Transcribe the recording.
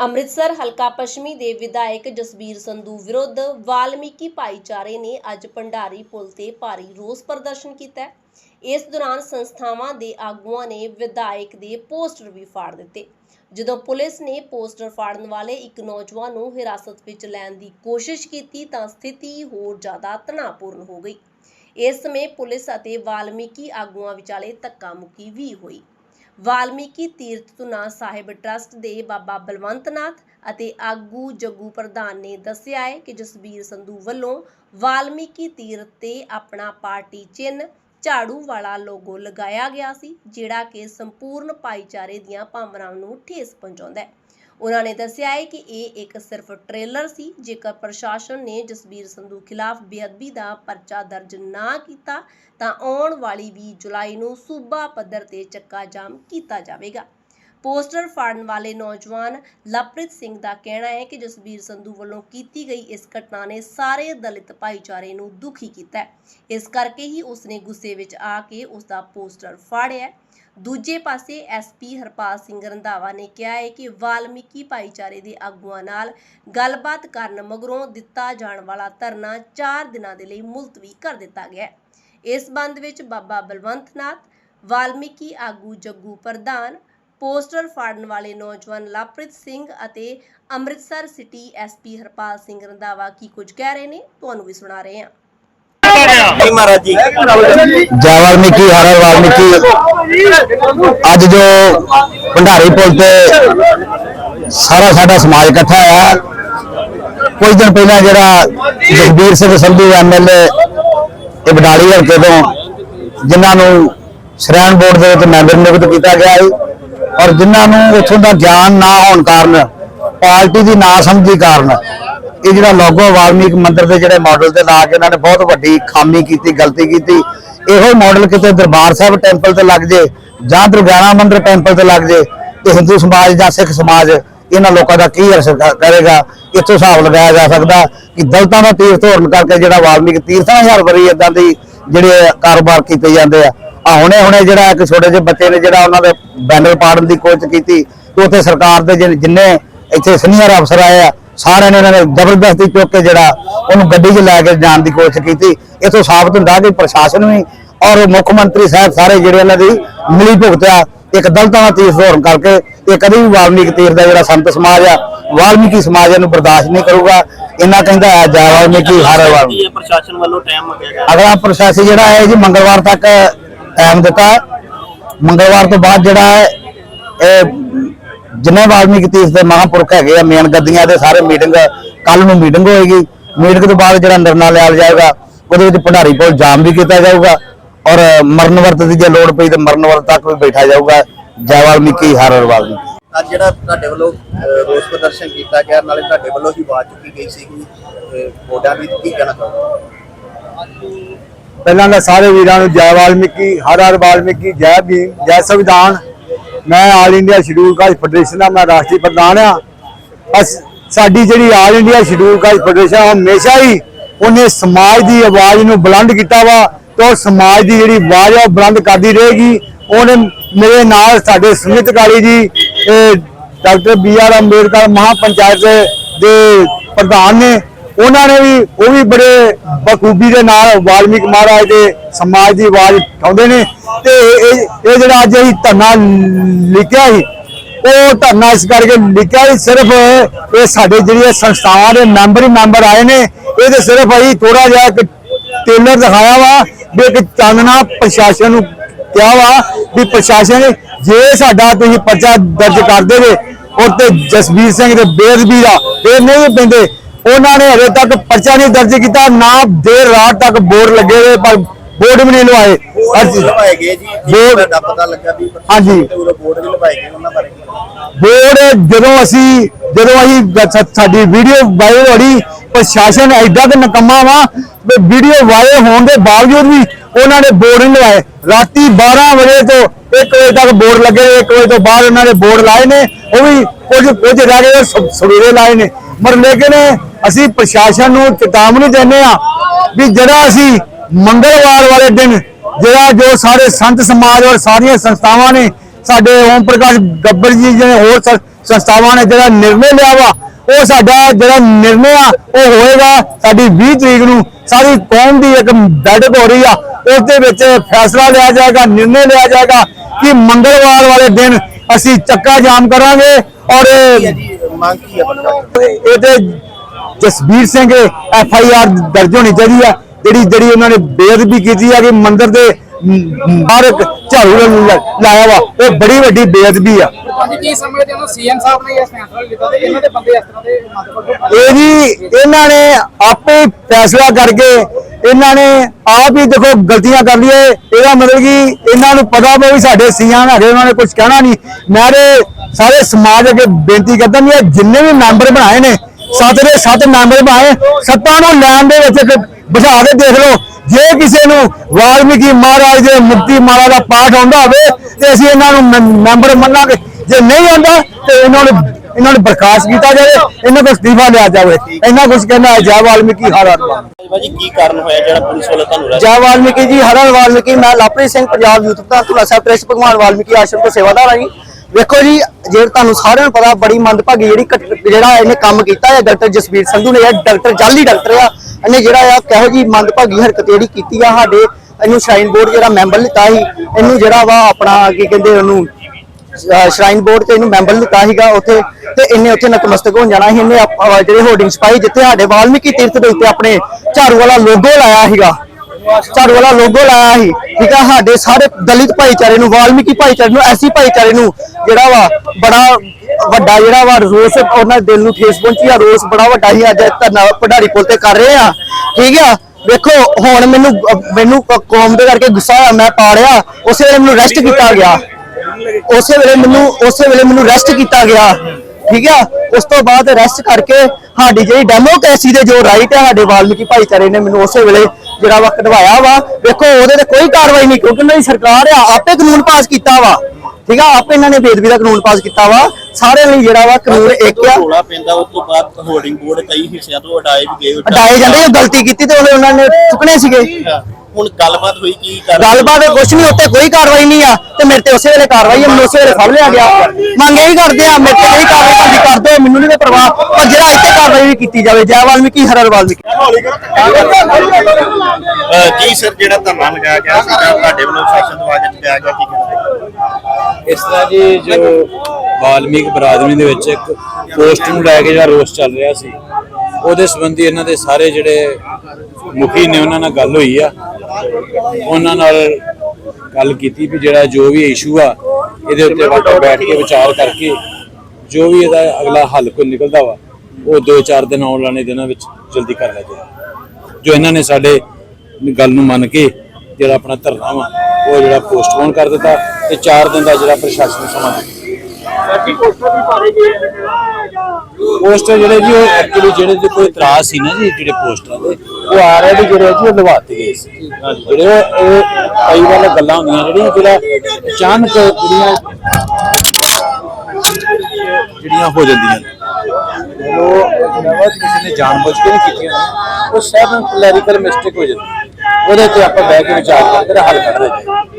ਅੰਮ੍ਰਿਤਸਰ ਹਲਕਾ ਪੱਛਮੀ ਦੇ ਵਿਧਾਇਕ ਜਸਬੀਰ ਸੰਧੂ ਵਿਰੁੱਧ ਵਾਲਮੀਕੀ ਭਾਈਚਾਰੇ ਨੇ ਅੱਜ ਭੰਡਾਰੀ ਪੁਲ ਤੇ ਭਾਰੀ ਰੋਸ ਪ੍ਰਦਰਸ਼ਨ ਕੀਤਾ ਇਸ ਦੌਰਾਨ ਸੰਸਥਾਵਾਂ ਦੇ ਆਗੂਆਂ ਨੇ ਵਿਧਾਇਕ ਦੇ ਪੋਸਟਰ ਵੀ ਫਾੜ ਦਿੱਤੇ। ਜਦੋਂ ਪੁਲਿਸ ਨੇ ਪੋਸਟਰ ਫਾੜਨ ਵਾਲੇ ਇੱਕ ਨੌਜਵਾਨ ਨੂੰ ਹਿਰਾਸਤ ਵਿੱਚ ਲੈਣ ਦੀ ਕੋਸ਼ਿਸ਼ ਕੀਤੀ ਤਾਂ ਸਥਿਤੀ ਹੋਰ ਜ਼ਿਆਦਾ ਤਣਾਅਪੂਰਨ ਹੋ ਗਈ। ਇਸ ਸਮੇਂ ਪੁਲਿਸ ਅਤੇ ਵਾਲਮੀਕੀ ਆਗੂਆਂ ਵਿਚਾਲੇ ਧੱਕਾ ਮੁੱਕੀ ਵੀ ਹੋਈ। ਵਾਲਮੀਕੀ ਤੀਰਥ ਤੁਨਾ ਸਾਹਿਬ ਟਰਸਟ ਦੇ ਬਾਬਾ ਬਲਵੰਤ ਨਾਥ ਅਤੇ ਆਗੂ ਜੱਗੂ ਪ੍ਰਧਾਨ ਨੇ ਦੱਸਿਆ ਹੈ ਕਿ ਜਸਬੀਰ ਸੰਧੂ ਵੱਲੋਂ ਵਾਲਮੀਕੀ ਤੀਰਥ ਤੇ ਆਪਣਾ ਪਾਰਟੀ ਚਿੰਨ੍ਹ ਝਾੜੂ ਵਾਲਾ ਲੋਗੋ ਲਗਾਇਆ ਗਿਆ ਸੀ, ਜਿਹੜਾ ਕਿ ਸੰਪੂਰਨ ਭਾਈਚਾਰੇ ਦੀਆਂ ਭਾਵਨਾਵਾਂ ਨੂੰ ਠੇਸ ਪਹੁੰਚਾਉਂਦਾ ਹੈ। ਉਹਨਾਂ ਨੇ ਦੱਸਿਆ ਹੈ ਕਿ ਇਹ ਇੱਕ ਸਿਰਫ ਟ੍ਰੇਲਰ ਸੀ, ਜੇਕਰ ਪ੍ਰਸ਼ਾਸਨ ਨੇ ਜਸਬੀਰ ਸੰਧੂ ਖਿਲਾਫ ਬੇਅਦਬੀ ਦਾ ਪਰਚਾ ਦਰਜ ਨਾ ਕੀਤਾ, ਤਾਂ ਆਉਣ ਵਾਲੀ 20 ਜੁਲਾਈ ਨੂੰ ਸੂਬਾ ਪੱਧਰ ਤੇ ਚੱਕਾ ਜਾਮ ਕੀਤਾ ਜਾਵੇਗਾ। ਪੋਸਟਰ ਫਾੜਨ ਵਾਲੇ ਨੌਜਵਾਨ ਲਵਪ੍ਰੀਤ ਸਿੰਘ ਦਾ ਕਹਿਣਾ ਹੈ ਕਿ ਜਸਬੀਰ ਸੰਧੂ ਵੱਲੋਂ ਕੀਤੀ ਗਈ ਇਸ ਘਟਨਾ ਨੇ ਸਾਰੇ ਦਲਿਤ ਭਾਈਚਾਰੇ ਨੂੰ ਦੁਖੀ ਕੀਤਾ ਹੈ। ਇਸ ਕਰਕੇ ਹੀ ਉਸਨੇ ਗੁੱਸੇ ਵਿੱਚ ਆ ਕੇ ਉਸ ਦਾ ਪੋਸਟਰ ਫਾੜਿਆ ਦੂਜੇ ਪਾਸੇ ਐਸਪੀ ਹਰਪਾਲ ਸਿੰਘ ਰੰਧਾਵਾ ਨੇ ਕਿਹਾ ਹੈ ਕਿ ਵਾਲਮੀਕੀ ਭਾਈਚਾਰੇ ਦੇ ਆਗੂਆਂ ਨਾਲ ਗੱਲਬਾਤ ਕਰਨ ਮਗਰੋਂ ਦਿੱਤਾ ਜਾਣ ਵਾਲਾ ਧਰਨਾ 4 ਦਿਨਾਂ ਦੇ ਲਈ ਮੁਲਤਵੀ ਕਰ ਦਿੱਤਾ ਗਿਆ ਇਸ ਬੰਦ ਵਿੱਚ ਬਾਬਾ ਬਲਵੰਤ ਨਾਥ, ਵਾਲਮੀਕੀ ਆਗੂ ਜੱਗੂ ਪ੍ਰਧਾਨ ਪੋਸਟਰ ਫਾੜਨ ਵਾਲੇ ਨੌਜਵਾਨ ਲਵਪ੍ਰੀਤ ਸਿੰਘ ਅਤੇ ਅੰਮ੍ਰਿਤਸਰ ਸਿਟੀ ਐਸਪੀ ਹਰਪਾਲ ਸਿੰਘ ਰੰਧਾਵਾ ਕੀ ਕੁਝ ਕਹਿ ਰਹੇ ਨੇ, ਤੁਹਾਨੂੰ ਵੀ ਸੁਣਾ ਰਹੇ ਹਾਂ। ਜੀ ਮਹਾਰਾਜ ਜੀ। ਜੈ ਵਾਲਮੀਕੀ, ਹਰ ਵਾਲਮੀਕੀ। ਅੱਜ ਜੋ ਭੰਡਾਰੀ ਪੁਲ ਤੇ ਸਾਰਾ ਸਾਡਾ ਸਮਾਜ ਇਕੱਠਾ ਹੋਇਆ ਕੁਝ ਦਿਨ ਪਹਿਲਾਂ ਜਿਹੜਾ ਜਗਬੀਰ ਸਿੰਘ ਸੰਧੂ ਐਮਐਲਏ ਇਹ ਬਡਾਲੀ ਹਲਕੇ ਤੋਂ ਜਿਨ੍ਹਾਂ ਨੂੰ ਸ਼੍ਰੇਣ ਬੋਰਡ ਦੇ ਵਿੱਚ ਮੈਂਬਰ ਨਿਯੁਕਤ ਕੀਤਾ ਗਿਆ ਸੀ। ਔਰ ਜਿਨ੍ਹਾਂ ਨੂੰ ਉੱਥੋਂ ਦਾ ਗਿਆਨ ਨਾ ਹੋਣ ਕਾਰਨ, ਪਾਰਟੀ ਦੀ ਨਾ ਸਮਝੀ ਕਾਰਨ, ਇਹ ਜਿਹੜਾ ਲੋਗੋ ਵਾਲਮੀਕ ਮੰਦਿਰ ਦੇ ਜਿਹੜੇ ਮਾਡਲ ਤੇ ਲਾ ਕੇ ਇਹਨਾਂ ਨੇ ਬਹੁਤ ਵੱਡੀ ਖਾਮੀ ਕੀਤੀ, ਗਲਤੀ ਕੀਤੀ। ਇਹੋ ਮਾਡਲ ਕਿਤੇ ਦਰਬਾਰ ਸਾਹਿਬ ਟੈਂਪਲ ਤੇ ਲੱਗ ਜੇ ਜਾਂ ਦੁਰਗਿਆਨਾ ਮੰਦਿਰ ਟੈਂਪਲ ਤੇ ਲੱਗ ਜੇ ਤੇ ਹਿੰਦੂ ਸਮਾਜ ਜਾਂ ਸਿੱਖ ਸਮਾਜ ਇਹਨਾਂ ਲੋਕਾਂ ਦਾ ਕੀ ਅਸਰ ਕਰੇਗਾ, ਇੱਥੋਂ ਹਿਸਾਬ ਲਗਾਇਆ ਜਾ ਸਕਦਾ ਕਿ ਦਲਤਾਂ ਦਾ ਤੀਰਥ ਹੋਣ ਕਰਕੇ ਜਿਹੜਾ ਵਾਲਮੀਕ ਤੀਰਥਾਂ ਹਜ਼ਾਰ ਵਾਰੀ ਇਦਾਂ ਦੀ ਜਿਹੜੇ ਕਾਰੋਬਾਰ ਕੀਤੇ ਜਾਂਦੇ ਆ ਆ ਹੁਣੇ ਹੁਣੇ ਜਿਹੜਾ ਇੱਕ ਛੋਟੇ ਜਿਹੇ ਬੱਚੇ ਨੇ ਜਿਹੜਾ ਉਹਨਾਂ ਦੇ ਬੈਨਰ ਪਾੜਨ ਦੀ ਕੋਸ਼ਿਸ਼ ਕੀਤੀ ਉੱਥੇ ਸਰਕਾਰ ਦੇ ਜਿਨ- ਇੱਥੇ ਸੀਨੀਅਰ ਅਫਸਰ ਆਏ ਆ ਸਾਰਿਆਂ ਨੇ ਇਹਨਾਂ ਨੇ ਜ਼ਬਰਦਸਤੀ ਚੁੱਕ ਕੇ ਜਿਹੜਾ ਉਹਨੂੰ ਗੱਡੀ 'ਚ ਲੈ ਕੇ ਜਾਣ ਦੀ ਕੋਸ਼ਿਸ਼ ਕੀਤੀ। ਇਥੋਂ ਸਾਬਤ ਹੁੰਦਾ ਕਿ ਪ੍ਰਸ਼ਾਸਨ ਵੀ ਔਰ ਮੁੱਖ ਮੰਤਰੀ ਸਾਹਿਬ ਸਾਰੇ ਜਿਹੜੇ ਇਹਨਾਂ ਦੀ ਮਿਲੀ ਭੁਗਤਿਆ ਇੱਕ ਦਲਤਾਂ ਦਾ ਤੀਰਥ ਹੋਣ ਕਰਕੇ ਇਹ ਕਦੇ ਵੀ ਵਾਲਮੀਕ ਤੀਰਥ ਦਾ ਜਿਹੜਾ ਸੰਤ ਸਮਾਜ ਆ ਵਾਲਮੀਕੀ ਸਮਾਜ ਇਹਨੂੰ ਬਰਦਾਸ਼ਤ ਨਹੀਂ ਕਰੂਗਾ। ਇਹਨਾਂ ਕਹਿੰਦਾ ਹੈ ਜੈ ਵਾਲਮੀਕੀ ਹਰ ਵਾਲਮੀਕੀ। ਪ੍ਰਸ਼ਾਸਨ ਵੱਲੋਂ ਟਾਈਮ ਮੰਗਿਆ ਗਿਆ। ਅਗਲਾ ਪ੍ਰੋਸੈਸ ਜਿਹੜਾ ਹੈ ਜੀ ਮੰਗਲਵਾਰ ਤੱਕ ਟਾਈਮ ਦਿੱਤਾ। ਮੰਗਲਵਾਰ ਤੋਂ ਬਾਅਦ ਜਿਹੜਾ ਇਹ ਜਿੰਨੇ ਵਾਲਮੀਕ ਤੀਰਥ ਦੇ ਮਹਾਂਪੁਰਖ ਹੈਗੇ ਆ ਮੇਨ ਗੱਦੀਆਂ ਦੇ ਸਾਰੇ ਮੀਟਿੰਗ ਕੱਲ ਨੂੰ ਮੀਟਿੰਗ ਹੋਏਗੀ। ਮੀਟਿੰਗ ਤੋਂ ਬਾਅਦ ਜਿਹੜਾ ਨਿਰਣਾ ਲਿਆ ਜਾਏਗਾ, ਉਹਦੇ ਵਿੱਚ ਭੰਡਾਰੀ ਕੋਲ ਜਾਮ ਵੀ ਕੀਤਾ ਜਾਊਗਾ ਔਰ ਮਰਨ ਵਰਤ ਦੀ ਜੇ ਲੋੜ ਪਈ ਤਾਂ ਮਰਨ ਵਰਤ ਤੱਕ ਵੀ ਬੈਠਾ ਜਾਊਗਾ। ਜੈ ਵਾਲਮੀਕੀ, ਹਰ ਹਰ ਵਾਲਮੀਕੀ। ਅੱਜ ਜਿਹੜਾ ਤੁਹਾਡੇ ਵੱਲੋਂ ਰੋਸ ਪ੍ਰਦਰਸ਼ਨ ਕੀਤਾ ਗਿਆ, ਨਾਲੇ ਤੁਹਾਡੇ ਵੱਲੋਂ ਹੀ ਬਾਤ ਚੁੱਕੀ ਗਈ ਸੀ ਕਿ ਵੋਟਾਂ ਦੀ ਕੀ ਕਹਿਣਾ ਚਾਹੋਗੇ? ਪਹਿਲਾਂ ਤਾਂ ਸਾਰੇ ਵੀਰਾਂ ਨੂੰ ਜੈ ਵਾਲਮੀਕੀ ਹਰ ਹਰ ਵਾਲਮੀਕੀ ਜੈ ਭੀਮ ਜੈ ਸੰਵਿਧਾਨ। ਮੈਂ all India scheduled caste federation ਦਾ ਮੈਂ ਰਾਸ਼ਟਰੀ ਪ੍ਰਧਾਨ ਆ ਅਸ ਸਾਡੀ ਜਿਹੜੀ all India scheduled caste federation ਆ, ਹਮੇਸ਼ਾ ਹੀ ਉਹਨੇ ਸਮਾਜ ਦੀ ਆਵਾਜ਼ ਨੂੰ ਬੁਲੰਦ ਕੀਤਾ ਵਾ ਤੇ ਉਹ ਸਮਾਜ ਦੀ ਜਿਹੜੀ ਆਵਾਜ਼ ਆ ਉਹ ਬੁਲੰਦ ਕਰਦੀ ਰਹੇਗੀ। ਉਹਨੇ ਮੇਰੇ ਨਾਲ ਸਾਡੇ Sumit Kali ji doctor B R Ambedkar Mahapanchayat ਦੇ ਪ੍ਰਧਾਨ ਨੇ ਉਹਨਾਂ ਨੇ ਵੀ, ਉਹ ਵੀ ਬੜੇ ਬਖੂਬੀ ਦੇ ਨਾਲ ਵਾਲਮੀਕ ਮਹਾਰਾਜ ਦੇ ਸਮਾਜ ਦੀ ਆਵਾਜ਼ ਉਠਾਉਂਦੇ ਨੇ ਤੇ ਇਹ ਜਿਹੜਾ ਅੱਜ ਅਸੀਂ ਧਰਨਾ ਲਿਖਿਆ ਸੀ, ਉਹ ਧਰਨਾ ਇਸ ਕਰਕੇ ਲਿਖਿਆ ਸੀ, ਸਿਰਫ ਇਹ ਸਾਡੇ ਜਿਹੜੀਆਂ ਸੰਸਥਾਵਾਂ ਦੇ ਮੈਂਬਰ ਹੀ ਮੈਂਬਰ ਆਏ ਨੇ, ਇਹ ਤੇ ਸਿਰਫ ਅਸੀਂ ਥੋੜਾ ਜਿਹਾ ਇੱਕ ਟੇਲਰ ਦਿਖਾਇਆ ਵਾ, ਵੀ ਇੱਕ ਚਾਨਣਾ ਪ੍ਰਸ਼ਾਸਨ ਨੂੰ ਕਿਹਾ ਵਾ, ਵੀ ਪ੍ਰਸ਼ਾਸਨ ਜੇ ਸਾਡਾ ਤੁਸੀਂ ਪਰਚਾ ਦਰਜ ਕਰ ਦੇਵੇ ਉਹ ਤੇ ਜਸਵੀਰ ਸਿੰਘ ਦੇ ਬੇਦਬੀ ਦਾ, ਇਹ ਨਹੀਂ ਪੈਂਦੇ। ਉਹਨਾਂ ਨੇ ਹਜੇ ਤੱਕ ਪਰਚਾ ਨਹੀਂ ਦਰਜ ਕੀਤਾ ਨਾ ਦੇਰ ਰਾਤ ਤੱਕ ਬੋਰਡ ਲੱਗੇ ਹੋਏ ਪਰ ਬੋਰਡ ਵੀ ਨਹੀਂ ਲਵਾਏ। ਬੋਰਡ ਹਾਂਜੀ। ਬੋਰਡ ਜਦੋਂ ਅਸੀਂ ਜਦੋਂ ਅਸੀਂ ਸਾਡੀ ਵੀਡੀਓ ਵਾਇਰਲ ਹੋਈ ਪ੍ਰਸ਼ਾਸਨ ਐਡਾ ਕਿ ਨਕਮਾ ਵਾ ਵੀਡੀਓ ਵਾਇਰਲ ਹੋਣ ਦੇ ਬਾਵਜੂਦ ਵੀ ਉਹਨਾਂ ਨੇ ਬੋਰਡ ਨਹੀਂ ਲਵਾਏ। ਰਾਤੀ 12 ਵਜੇ ਤੋਂ 1 ਵਜੇ ਤੱਕ ਬੋਰਡ ਲੱਗੇ 1 ਵਜੇ ਤੋਂ ਬਾਅਦ ਉਹਨਾਂ ਨੇ ਬੋਰਡ ਲਾਏ ਨੇ ਉਹ ਵੀ ਕੁਝ ਕੁਝ ਰਹਿ ਗਏ ਸਵੇਰੇ ਲਾਏ ਨੇ। ਪਰ ਲੇਕਿਨ ਅਸੀਂ ਪ੍ਰਸ਼ਾਸਨ ਨੂੰ ਚੇਤਾਵਨੀ ਦਿੰਦੇ ਆ ਵੀ ਜਿਹੜਾ ਅਸੀਂ ਮੰਗਲਵਾਰ ਵਾਲੇ ਦਿਨ ਜਿਹੜਾ ਜੋ ਸਾਰੇ ਸੰਤ ਸਮਾਜ ਔਰ ਸਾਰੀਆਂ ਸੰਸਥਾਵਾਂ ਨੇ ਸਾਡੇ ਓਮ ਪ੍ਰਕਾਸ਼ ਗੱਬਰ ਜੀ ਜਿਹੜੇ ਹੋਰ ਸੰਸਥਾਵਾਂ ਨੇ ਜਿਹੜਾ ਨਿਰਣੇ ਲਿਆ ਵਾ, ਉਹ ਸਾਡਾ ਜਿਹੜਾ ਨਿਰਣੇ ਆ, ਉਹ ਹੋਏਗਾ ਸਾਡੀ 20 ਤਰੀਕ ਨੂੰ। ਸਾਰੀ ਕੌਮ ਦੀ ਇੱਕ ਬੈਠਕ ਹੋ ਰਹੀ ਆ ਉਸ ਦੇ ਵਿੱਚ ਫੈਸਲਾ ਲਿਆ ਜਾਏਗਾ, ਨਿਰਣੇ ਲਿਆ ਜਾਏਗਾ ਕਿ ਮੰਗਲਵਾਰ ਵਾਲੇ ਦਿਨ ਅਸੀਂ ਚੱਕਾ ਜਾਮ ਕਰਾਂਗੇ ਔਰ ਮੰਗ ਕੀ ਹੈ ਪ੍ਰਸ਼ਾਸਨ ਇਹਦੇ Jasbir Singh F I R ਦਰਜ ਹੋਣੀ ਚਾਹੀਦੀ ਆ ਜਿਹੜੀ ਜਿਹੜੀ ਉਹਨਾਂ ਨੇ ਬੇਅਦਬੀ ਕੀਤੀ ਆ ਕਿ ਮੰਦਿਰ ਦੇ ਮ, ਬਾਹਰ ਇੱਕ ਝਾੜੂ ਲਾ- ਲਾਇਆ ਵਾ ਉਹ ਬੜੀ ਵੱਡੀ ਬੇਅਦਬੀ ਆ। ਹਾਂਜੀ ਕੀ ਸਮਝਦੇ ਹੋ ਸੀਐਮ ਸਾਹਿਬ ਨੇ ਇਸ ਫੈਸਲਾ ਲਿੱਤਾ ਤੇ ਇਹਨਾਂ ਦੇ ਬੰਦੇ ਇਸ ਤਰ੍ਹਾਂ ਦੇ ਮਤਲਬ ਇਹ ਜੀ ਇਹਨਾਂ ਨੇ ਆਪੇ ਫੈਸਲਾ ਕਰਕੇ ਇਹਨਾਂ ਨੇ ਆਪ ਹੀ ਦੇਖੋ ਗਲਤੀਆਂ ਕਰ ਲਈਏ ਇਹਦਾ ਮਤਲਬ ਕਿ ਇਹਨਾਂ ਨੂੰ ਪਤਾ ਵਾ ਸਾਡੇ ਸੀਆਂ ਹੈਗੇ ਉਹਨਾਂ ਨੇ ਕੁਝ ਕਹਿਣਾ ਨਹੀਂ। ਮੈਂ ਤੇ ਸਾਰੇ ਸਮਾਜ ਅੱਗੇ ਬੇਨਤੀ ਕਰਦਾ ਵੀ ਇਹ ਜਿੰਨੇ ਵੀ ਮੈਂਬਰ ਬਣਾਏ ਨੇ ਸੱਤ ਦੇ ਸੱਤ ਮੈਂਬਰ ਬਣਾਏ ਸੱਤਾਂ ਨੂੰ ਲੈਣ ਦੇ ਵਿੱਚ ਇੱਕ ਬਿਠਾ ਕੇ ਦੇਖ ਲਓ। ਜੇ ਕਿਸੇ ਨੂੰ ਵਾਲਮੀਕੀ ਮਹਾਰਾਜ ਦੇ ਮੁਕਤੀ ਮਾਲਾ ਦਾ ਪਾਠ ਆਉਂਦਾ ਹੋਵੇ ਤੇ ਅਸੀਂ ਇਹਨਾਂ ਨੂੰ ਮੈਂਬਰ ਮੰਨਾਂਗੇ। ਜੇ ਨਹੀਂ ਆਉਂਦਾ ਤੇ ਇਹਨਾਂ ਨੂੰ ਇਹਨਾਂ ਨੂੰ ਬਰਖਾਸਤ ਕੀਤਾ ਜਾਵੇ ਇਹਨਾਂ ਤੋਂ ਅਸਤੀਫਾ ਲਿਆ ਜਾਵੇ। ਇੰਨਾ ਕੁਝ ਕਹਿਣਾ ਹੈ ਜੈ ਵਾਲਮੀਕੀ ਹਰ ਹਰ ਵਾਲਮੀਕੀ ਭਾਜੀ ਕੀ ਕਾਰਨ ਹੋਇਆ ਜਿਹੜਾ ਪੁਲਿਸ ਵੱਲੋਂ ਤੁਹਾਨੂੰ ਰੈਸਟ ਜੈ ਵਾਲਮੀਕੀ ਜੀ ਹਰ ਹਰ ਵਾਲਮੀਕੀ ਮੈਂ ਲਾਪਰੀ ਸਿੰਘ ਪੰਜਾਬ ਯੂਥ ਸਾਹਿਬ ਪ੍ਰੈਸ ਭਗਵਾਨ ਵਾਲਮੀਕੀ ਆਸ਼ਰਮ ਤੋਂ ਸੇਵਾਦਾਰ ਹਾਂ ਜੀ। ਵੇਖੋ ਜੀ, ਜੇ ਤੁਹਾਨੂੰ ਸਾਰਿਆਂ ਨੂੰ ਪਤਾ, ਬੜੀ ਮੰਦਭਾਗੀ ਜਿਹੜੀ ਘਟ- ਜਿਹੜਾ ਇਹਨੇ ਕੰਮ ਕੀਤਾ ਹੈ, ਡਾਕਟਰ ਜਸਵੀਰ ਸੰਧੂ ਨੇ ਡਾਕਟਰ ਜਾਲੀ ਡਾਕਟਰ ਆ। ਇਹਨੇ ਜਿਹੜਾ ਆ, ਕਹੋ ਜੀ ਮੰਦਭਾਗੀ ਹਰਕਤ ਜਿਹੜੀ ਕੀਤੀ ਆ, ਸਾਡੇ ਇਹਨੂੰ ਸ਼ਰਾਈਨ ਬੋਰਡ ਜਿਹੜਾ ਮੈਂਬਰ ਲਿੱਤਾ ਸੀ, ਇਹਨੂੰ ਜਿਹੜਾ ਵਾ ਆਪਣਾ ਕੀ ਕਹਿੰਦੇ ਉਹਨੂੰ ਸ਼ਰਾਈਨ ਬੋਰਡ ਤੇ ਇਹਨੂੰ ਮੈਂਬਰ ਲਿੱਤਾ ਸੀਗਾ ਉੱਥੇ, ਤੇ ਇਹਨੇ ਉੱਥੇ ਨਤਮਸਤਕ ਹੋਣ ਜਾਣਾ ਸੀ। ਇਹਨੇ ਜਿਹੜੇ ਹੋਰਡਿੰਗਸ ਪਾਈ ਜਿੱਥੇ ਸਾਡੇ ਵਾਲਮੀਕੀ ਤੀਰਥ ਦੇ ਉੱਤੇ ਆਪਣੇ ਝਾੜੂ ਵਾਲਾ ਲੋਗੋ ਲਾਇਆ ਸੀਗਾ। ਝਾੜੂ ਵਾਲਾ ਲੋਗੋ ਲਾਇਆ ਸੀ। ਠੀਕ ਆ, ਸਾਡੇ ਸਾਰੇ ਦਲਿਤ ਭਾਈਚਾਰੇ ਨੂੰ, ਵਾਲਮੀਕੀ ਭਾਈਚਾਰੇ ਨੂੰ, ਐਸੀ ਭਾਈਚਾਰੇ ਨੂੰ ਜਿਹੜਾ ਵਾ ਬੜਾ ਵੱਡਾ ਜਿਹੜਾ ਵਾ ਰੋਸ ਉਹਨਾਂ ਦਿਲ ਨੂੰ ਠੇਸ ਪਹੁੰਚੀ ਆ, ਰੋਸ ਬੜਾ ਵੱਡਾ ਹੀ ਅੱਜ ਧਰਨਾ ਪਢਾਰੀ ਪੁਲ ਤੇ ਕਰ ਰਹੇ ਆ। ਠੀਕ ਆ, ਵੇਖੋ, ਹੁਣ ਮੈਨੂੰ ਮੈਨੂੰ ਕੌਮ ਦੇ ਕਰਕੇ ਗੁੱਸਾ ਆ ਮੈਂ ਪਾੜਿਆ, ਉਸੇ ਵੇਲੇ ਮੈਨੂੰ ਰੈਸਟ ਕੀਤਾ ਗਿਆ। ਉਸੇ ਵੇਲੇ ਮੈਨੂੰ, ਉਸੇ ਵੇਲੇ ਮੈਨੂੰ ਰੈਸਟ ਕੀਤਾ ਗਿਆ। ਠੀਕ ਆ, ਉਸ ਤੋਂ ਬਾਅਦ ਰੈਸਟ ਕਰਕੇ ਸਾਡੀ ਜਿਹੜੀ ਡੈਮੋਕ੍ਰੇਸੀ ਦੇ ਜੋ ਰਾਈਟ ਹੈ ਸਾਡੇ ਵਾਲਮੀਕੀ ਭਾਈਚਾਰੇ ਨੇ ਮੈਨੂੰ ਉਸੇ ਵੇਲੇ ਜਿਹੜਾ ਵਾ ਕਢਵਾਇਆ ਵਾ ਵੇਖੋ ਉਹਦੇ ਤੇ ਕੋਈ ਕਾਰਵਾਈ ਨਹੀਂ ਕਿਉਂਕਿ ਉਹਨਾਂ ਦੀ ਸਰਕਾਰ ਆ ਆਪੇ ਕਾਨੂੰਨ ਪਾਸ ਕੀਤਾ ਵਾ। ਠੀਕ ਆ? ਆਪੇ ਇਹਨਾਂ ਨੇ ਬੇਦਬੀ ਦਾ ਕਾਨੂੰਨ ਪਾਸ ਕੀਤਾ ਵਾ। ਸਾਰਿਆਂ ਲਈ ਜਿਹੜਾ ਵਾ ਕਾਨੂੰਨ ਇੱਕ ਆ। ਰੋਲਾ ਪੈਂਦਾ ਉਸ ਤੋਂ ਬਾਅਦ ਹੋਰਡਿੰਗ ਬੋਰਡ ਕਈ ਹਿੱਸਿਆਂ ਤੋਂ ਹਟਾਏ ਵੀ ਗਏ ਹਟਾਏ ਜਾਂਦੇ ਜੋ ਗਲਤੀ ਕੀਤੀ ਤੇ ਉਹਨੇ ਉਹਨਾਂ ਨੇ ਚੁੱਕਣੇ ਸੀਗੇ। ਹੁਣ ਗੱਲਬਾਤ ਹੋਈ ਕੀ ਕਰ ਗੱਲਬਾਤ ਕੁਛ ਨਹੀਂ ਉੱਤੇ ਕੋਈ ਕਾਰਵਾਈ ਨਹੀਂ ਆ ਤੇ ਮੇਰੇ ਤੇ ਉਸੇ ਵੇਲੇ ਕਾਰਵਾਈ ਆ ਮੈਨੂੰ ਉਸੇ ਵੇਲੇ ਫੜ ਲਿਆ ਗਿਆ। ਮੰਗ ਇਹੀ ਕਰਦੇ ਆ ਮੇਰੇ ਤੇ ਨਹੀਂ ਕਾਰਵਾਈ ਕਰ ਦਿਓ ਮੈਨੂੰ ਨਹੀਂ ਪਰਵਾਹ ਪਰ ਜਿਹੜਾ ਇੱਥੇ ਕਾਰਵਾਈ ਵੀ ਕੀਤੀ ਜਾਵੇ ਜੈ ਵਾਲਮੀਕੀ ਹਰ ਹਰ ਵਾਲਮੀਕੀ। ਅਹ ਜੀ ਸਰ ਜਿਹੜਾ ਧਰਨਾ ਲਗਾਇਆ ਗਿਆ ਸੀ ਤੁਹਾਡੇ ਵੱਲੋਂ ਸ਼ਾਸਨ ਦਵਾਜ ਦਿੱਤਾ ਗਿਆ ਕੀ ਕਹਿਣਾ ਇਸ ਤਰ੍ਹਾਂ ਜੀ ਜੋ ਵਾਲਮੀਕ ਬਰਾਦਰੀ ਦੇ ਵਿੱਚ ਇੱਕ ਪੋਸਟ ਨੂੰ ਲੈ ਕੇ ਜਿਹੜਾ ਰੋਸ ਚੱਲ ਰਿਹਾ ਸੀ ਉਹਦੇ ਸੰਬੰਧੀ ਇਹਨਾਂ ਦੇ ਸਾਰੇ ਜਿਹੜੇ ਮੁਖੀ ਨੇ ਉਹਨਾਂ ਨਾਲ ਗੱਲ ਹੋਈ ਆ। ਉਹਨਾਂ ਨਾਲ ਗੱਲ ਕੀਤੀ ਵੀ ਜਿਹੜਾ ਜੋ ਵੀ ਇਸ਼ੂ ਆ, ਇਹਦੇ ਉੱਤੇ ਆਪਾਂ ਬੈਠ ਕੇ ਵਿਚਾਰ ਕਰਕੇ ਜੋ ਵੀ ਇਹਦਾ ਅਗਲਾ ਹੱਲ ਕੋਈ ਨਿਕਲਦਾ ਵਾ, ਉਹ 2-4 ਦਿਨ ਆਉਣ ਵਾਲੇ ਦਿਨਾਂ ਵਿੱਚ ਜਲਦੀ ਕਰ ਲਿਆ ਜਾਏ ਜੋ ਇਹਨਾਂ ਨੇ ਸਾਡੇ ਗੱਲ ਨੂੰ ਮੰਨ ਕੇ ਜਿਹੜਾ ਆਪਣਾ ਧਰਨਾ ਵਾ, ਉਹ ਜਿਹੜਾ ਪੋਸਟਪੋਨ ਕਰ ਦਿੱਤਾ ਤੇ 4 ਦਿਨ ਦਾ ਜਿਹੜਾ ਪ੍ਰਸ਼ਾਸਨ ਸਮਾਂ ਦਿੱਤਾ ਪੋਸਟਰ ਜਿਹੜੇ ਜੀ, ਉਹ ਐਕਚੁਅਲੀ ਜਿਹੜੇ ਤੇ ਕੋਈ ਇਤਰਾਜ਼ ਸੀ ਨਾ ਜੀ, ਜਿਹੜੇ ਪੋਸਟਰਾਂ ਦੇ, ਉਹ ਆਲਰੇਡੀ ਜਿਹੜੇ ਜੀ, ਉਹ ਲਵਾਤੇ ਗਏ ਸੀ। ਜਿਹੜੇ ਉਹ ਕਈ ਵਾਰ ਗੱਲਾਂ ਹੁੰਦੀਆਂ ਜਿਹੜੀਆਂ ਜਿਹੜਾ ਅਚਾਨਕ ਜਿਹੜੀਆਂ ਜਿਹੜੀਆਂ ਹੋ ਜਾਂਦੀਆਂ ਉਹ ਨਵਾਂ ਕਿਸੇ ਨੇ ਜਾਣਬੁੱਝ ਕੇ ਨਹੀਂ ਕੀਤੀਆਂ ਉਹ ਸਭ ਕਲੈਰੀਕਲ ਮਿਸਟੇਕ ਹੋ ਜਾਂਦੀ ਉਹਦੇ ਤੇ ਆਪਾਂ ਬਹਿ ਵਿਚਾਰ ਕਰਕੇ ਹੱਲ ਕੱਢਦੇ ਜਾਈਏ